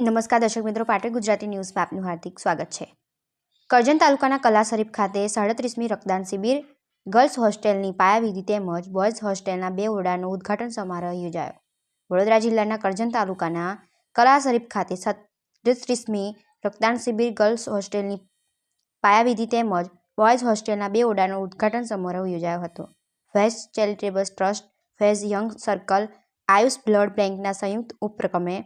નમસ્કાર દર્શક મિત્રો પાટવી ગુજરાતી ન્યૂઝમાં આપનું હાર્દિક સ્વાગત છે. કરજણ તાલુકાના કલા શરીફ ખાતે સાડત્રીસમી રક્તદાન શિબિર, ગર્લ્સ હોસ્ટેલની પાયાવિધિ તેમજ બોયઝ હોસ્ટેલના બે ઓરડાનો ઉદ્ઘાટન સમારોહ યોજાયો. વડોદરા જિલ્લાના કરજણ તાલુકાના કલા શરીફ ખાતે સાડત્રીસમી રક્તદાન શિબિર, ગર્લ્સ હોસ્ટેલની પાયાવિધિ તેમજ બોયઝ હોસ્ટેલના બે ઓરડાનો ઉદ્ઘાટન સમારોહ યોજાયો હતો. Faiz charitable trust Faiz young circle, Ayush blood બેંકના સંયુક્ત ઉપક્રમે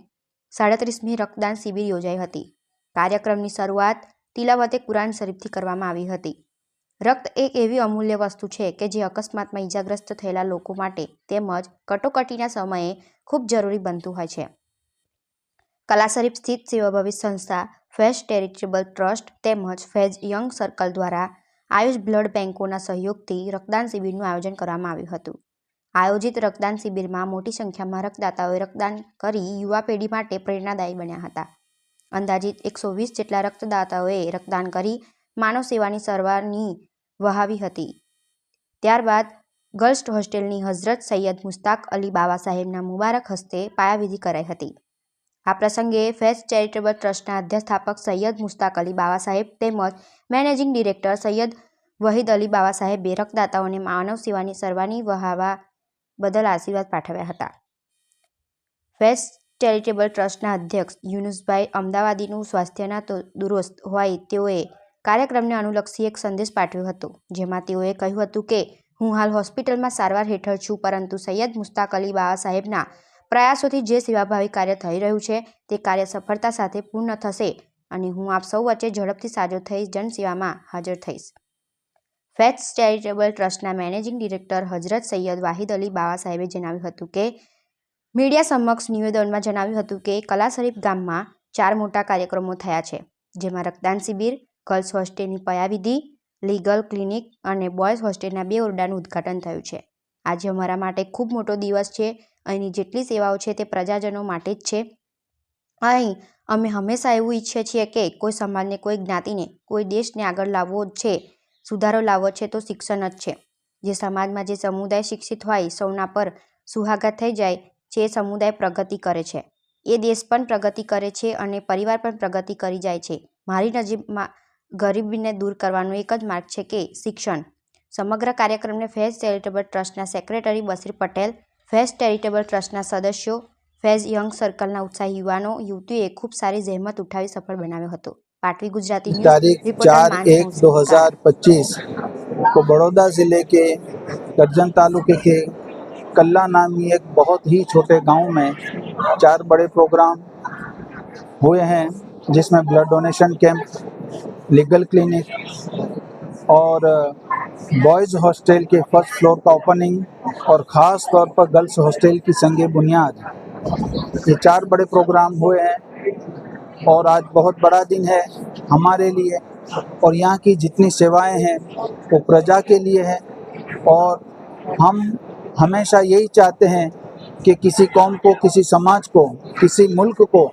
સાડત્રીસમી રક્તદાન શિબિર યોજાઈ હતી. કાર્યક્રમની શરૂઆત તિલાવતે કુરાન શરીફથી કરવામાં આવી હતી. રક્ત એક એવી અમૂલ્ય વસ્તુ છે કે જે અકસ્માતમાં ઈજાગ્રસ્ત થયેલા લોકો માટે તેમજ કટોકટીના સમયે ખૂબ જરૂરી બનતું હોય છે. કલા શરીફ સ્થિત સેવાભાવી સંસ્થા ફેઝ ટેરિટેબલ ટ્રસ્ટ તેમજ ફેઝ યંગ સર્કલ દ્વારા આયુષ બ્લડ બેંકોના સહયોગથી રક્તદાન શિબિરનું આયોજન કરવામાં આવ્યું હતું. આયોજિત રક્તદાન શિબિરમાં મોટી સંખ્યામાં રક્તદાતાઓએ રક્તદાન કરી યુવા પેઢી માટે પ્રેરણાદાયી બન્યા હતા. અંદાજિત એકસો વીસ જેટલા રક્તદાતાઓએ રક્તદાન કરી માનવ સેવાની સરવારની વહાવી હતી. ત્યારબાદ ગર્લ્સ હોસ્ટેલની હઝરત સૈયદ મુસ્તાક અલી બાવા સાહેબના મુબારક હસ્તે પાયાવિધિ કરાઈ હતી. આ પ્રસંગે ફેસ ચેરિટેબલ ટ્રસ્ટના અધ્યસ્થાપક સૈયદ મુસ્તાક અલી બાબા સાહેબ તેમજ મેનેજિંગ ડિરેક્ટર સૈયદ વહીદ અલી બાબા સાહેબે રક્તદાતાઓને માનવ સેવાની સરવાની વહાવા બદલ આશીર્વાદ પાઠવ્યા હતા. વેસ્ટ ચેરિટેબલ ટ્રસ્ટના અધ્યક્ષ યુનુસભાઈ અમદાવાદીનું સ્વાસ્થ્યના દુરસ્ત હોય તેઓએ કાર્યક્રમને અનુલક્ષી એક સંદેશ પાઠવ્યો હતો, જેમાં તેઓએ કહ્યું હતું કે, હું હાલ હોસ્પિટલમાં સારવાર હેઠળ છું, પરંતુ સૈયદ મુસ્તાક અલી બાવા સાહેબના પ્રયાસોથી જે સેવાભાવી કાર્ય થઈ રહ્યું છે, તે કાર્ય સફળતા સાથે પૂર્ણ થશે અને હું આપ સૌ વચ્ચે ઝડપથી સાજો થઈ જનસેવામાં હાજર થઈશ. ફેથ્સ ચેરિટેબલ ટ્રસ્ટના મેનેજિંગ ડિરેક્ટર હજરત સૈયદ વાહિદ અલી બાવા સાહેબે જણાવ્યું હતું કે, મીડિયા સમક્ષ નિવેદનમાં જણાવ્યું હતું કે, કલા શરીફ ગામમાં ચાર મોટા કાર્યક્રમો થયા છે, જેમાં રક્તદાન શિબિર, ગર્લ્સ હોસ્ટેલની પયાવિધિ, લીગલ ક્લિનિક અને બોયઝ હોસ્ટેલના બે ઓરડાનું ઉદ્ઘાટન થયું છે. આજે અમારા માટે ખૂબ મોટો દિવસ છે, અહીંની જેટલી સેવાઓ છે તે પ્રજાજનો માટે જ છે. અહીં અમે હંમેશા એવું ઈચ્છીએ છીએ કે કોઈ સમાજને, કોઈ જ્ઞાતિને, કોઈ દેશને આગળ લાવવો છે. સુધારો લાવવો છે તો શિક્ષણ જ છે. જે સમાજમાં જે સમુદાય શિક્ષિત હોય, સૌના પર સુહાગા થઈ જાય, જે સમુદાય પ્રગતિ કરે છે. એ દેશ પણ પ્રગતિ કરે છે અને પરિવાર પણ પ્રગતિ કરી જાય છે. મારી નજીકમાં ગરીબીને દૂર કરવાનો એક જ માર્ગ છે કે શિક્ષણ. સમગ્ર કાર્યક્રમને ફેઝ ચેરિટેબલ ટ્રસ્ટના સેક્રેટરી બસીર પટેલ, ફેઝ ચેરિટેબલ ટ્રસ્ટના સદસ્યો, ફેઝ યંગ સર્કલના ઉત્સાહી યુવાનો, યુવતીઓએ ખૂબ સારી જહેમત ઉઠાવી સફળ બનાવ્યો હતો. પાટવી ગુજરાતી ન્યૂઝ तारीख रिपोर्टर चार मान एक भूषण दो हजार पच्चीस को बड़ौदा ज़िले के करजन तालुके के कल्ला नामी एक बहुत ही छोटे गांव में चार बड़े प्रोग्राम हुए हैं जिसमें blood donation camp legal clinic और बॉयज़ हॉस्टल के फर्स्ट फ्लोर का ओपनिंग और ख़ास तौर पर गर्ल्स हॉस्टल की संग बुनियाद ये चार बड़े प्रोग्राम हुए हैं और आज बहुत बड़ा दिन है हमारे लिए और यहाँ की जितनी सेवाएँ हैं वो प्रजा के लिए है और हम हमेशा यही चाहते हैं कि किसी कौम को, किसी समाज को, किसी मुल्क को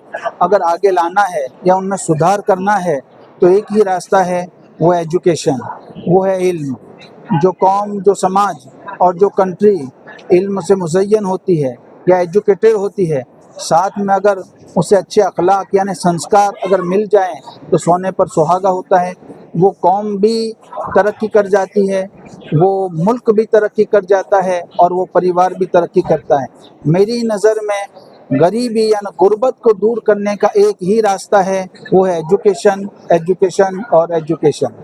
अगर आगे लाना है या उनमें सुधार करना है तो एक ही रास्ता है वो एजुकेशन, वो है इल्म। जो कौम, जो समाज और जो कंट्री इल्म से मुजयन होती है या एजुकेटेड होती है साथ में अगर उसे अच्छे अखलाक यानी संस्कार अगर मिल जाएँ तो सोने पर सुहागा होता है। वो कौम भी तरक्की कर जाती है, वो मुल्क भी तरक्की कर जाता है और वो परिवार भी तरक्की करता है। मेरी नज़र में गरीबी यानी गुर्बत को दूर करने का एक ही रास्ता है, वो है एजुकेशन एजुकेशन और एजुकेशन।